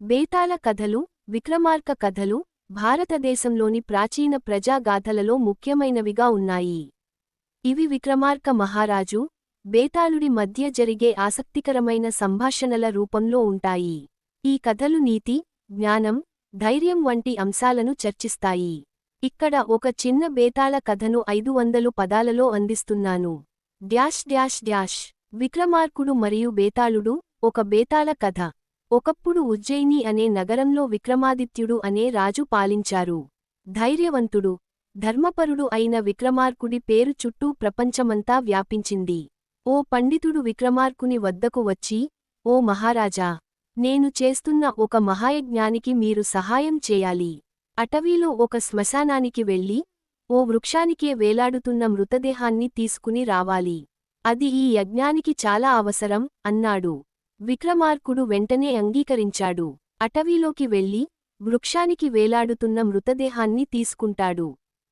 బేతాళ కథలు విక్రమార్క కథలు భారతదేశంలోని ప్రాచీన ప్రజాగాథలలో ముఖ్యమైనవిగా ఉన్నాయి. ఇవి విక్రమార్క మహారాజు బేతాళుడి మధ్య జరిగే ఆసక్తికరమైన సంభాషణల రూపంలో ఉంటాయి. ఈ కథలు నీతి జ్ఞానం ధైర్యం వంటి అంశాలను చర్చిస్తాయి. ఇక్కడ ఒక చిన్న బేతాళ కథను ఐదు వందలు పదాలలో అందిస్తున్నాను. డ్యాష్ డ్యాష్ డ్యాష్ విక్రమార్కుడు మరియు బేతాళుడు ఒక బేతాళ కథ. ఒకప్పుడు ఉజ్జయిని అనే నగరంలో విక్రమాదిత్యుడు అనే రాజు పాలించారు. ధైర్యవంతుడు ధర్మపరుడు అయిన విక్రమార్కుడి పేరు చుట్టూ ప్రపంచమంతా వ్యాపించింది. ఓ పండితుడు విక్రమార్కుని వద్దకు వచ్చి ఓ మహారాజా నేను చేస్తున్న ఒక మహాయజ్ఞానికి మీరు సహాయం చేయాలి. అటవీలో ఒక శ్మశానానికి వెళ్ళి ఓ వృక్షానికే వేలాడుతున్న మృతదేహాన్ని తీసుకుని రావాలి. అది ఈ యజ్ఞానికి చాలా అవసరం అన్నాడు. విక్రమార్కుడు వెంటనే అంగీకరించాడు. అటవీలోకి వెళ్ళి వృక్షానికి వేలాడుతున్న మృతదేహాన్ని తీసుకుంటాడు.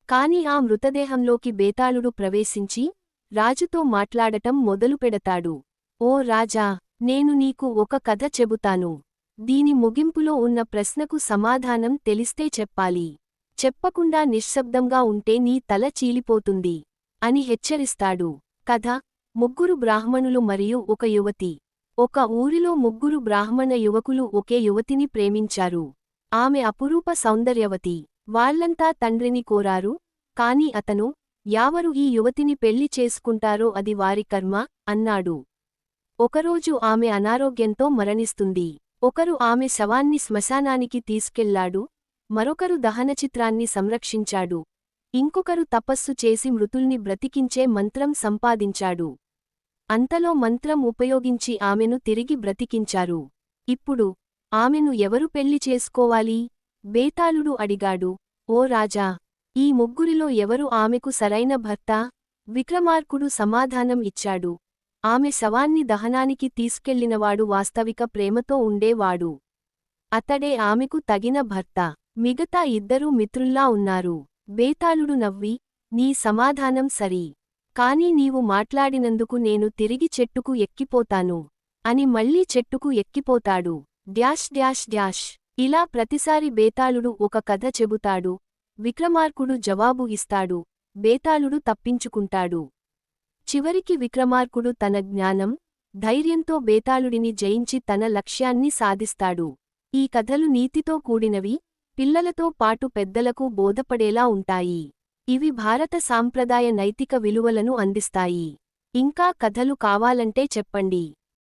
కాని ఆ మృతదేహంలోకి బేతాళుడు ప్రవేశించి రాజుతో మాట్లాడటం మొదలుపెడతాడు ఓ రాజా నేను నీకు ఒక కథ చెబుతాను. దీని ముగింపులో ఉన్న ప్రశ్నకు సమాధానం తెలిస్తే చెప్పాలి. చెప్పకుండా నిశ్శబ్దంగా ఉంటే నీ తల చీలిపోతుంది. అని హెచ్చరిస్తాడు. కథ ముగ్గురు బ్రాహ్మణులు మరియు ఒక యువతి. ఒక ఊరిలో ముగ్గురు బ్రాహ్మణ యువకులు ఒకే యువతిని ప్రేమించారు. ఆమె అపురూప సౌందర్యవతి. వాళ్ళంతా తండ్రిని కోరారు. కాని అతను యావరు ఈ యువతిని పెళ్ళి చేసుకుంటారో అది వారి కర్మ అన్నాడు. ఒకరోజు ఆమె అనారోగ్యంతో మరణిస్తుంది. ఒకరు ఆమె శవాన్ని శ్మశానానికి తీసుకెళ్ళాడు. మరొకరు దహనచిత్రాన్ని సంరక్షించాడు. ఇంకొకరు తపస్సు చేసి మృతుల్ని బ్రతికించే మంత్రం సంపాదించాడు. అంతలో మంత్రం ఉపయోగించి ఆమెను తిరిగి బ్రతికించారు. ఇప్పుడు ఆమెను ఎవరు పెళ్ళి చేసుకోవాలి? బేతాళుడు అడిగాడు. ఓ రాజా ఈ ముగ్గురిలో ఎవరు ఆమెకు సరైన భర్త? విక్రమార్కుడు సమాధానం ఇచ్చాడు. ఆమె శవాన్ని దహనానికి తీసుకెళ్ళినవాడు వాస్తవిక ప్రేమతో ఉండేవాడు. అతడే ఆమెకు తగిన భర్త. మిగతా ఇద్దరూ మిత్రుల్లా ఉన్నారు. బేతాళుడు నవ్వి నీ సమాధానం సరి. కాని నీవు మాట్లాడినందుకు నేను తిరిగి చెట్టుకు ఎక్కిపోతాను. అని మళ్ళీ చెట్టుకు ఎక్కిపోతాడు. Dash dash dash. ఇలా ప్రతిసారి బేతాళుడు ఒక కథ చెబుతాడు. విక్రమార్కుడు జవాబు ఇస్తాడు. బేతాళుడు తప్పించుకుంటాడు. చివరికి విక్రమార్కుడు తన జ్ఞానం ధైర్యంతో బేతాళుడిని జయించి తన లక్ష్యాన్ని సాధిస్తాడు. ఈ కథలు నీతితో కూడినవి పిల్లలతో పాటు పెద్దలకు బోధపడేలా ఉంటాయి. ఇవి భారత సాంప్రదాయ నైతిక విలువలను అందిస్తాయి. ఇంకా కథలు కావాలంటే చెప్పండి.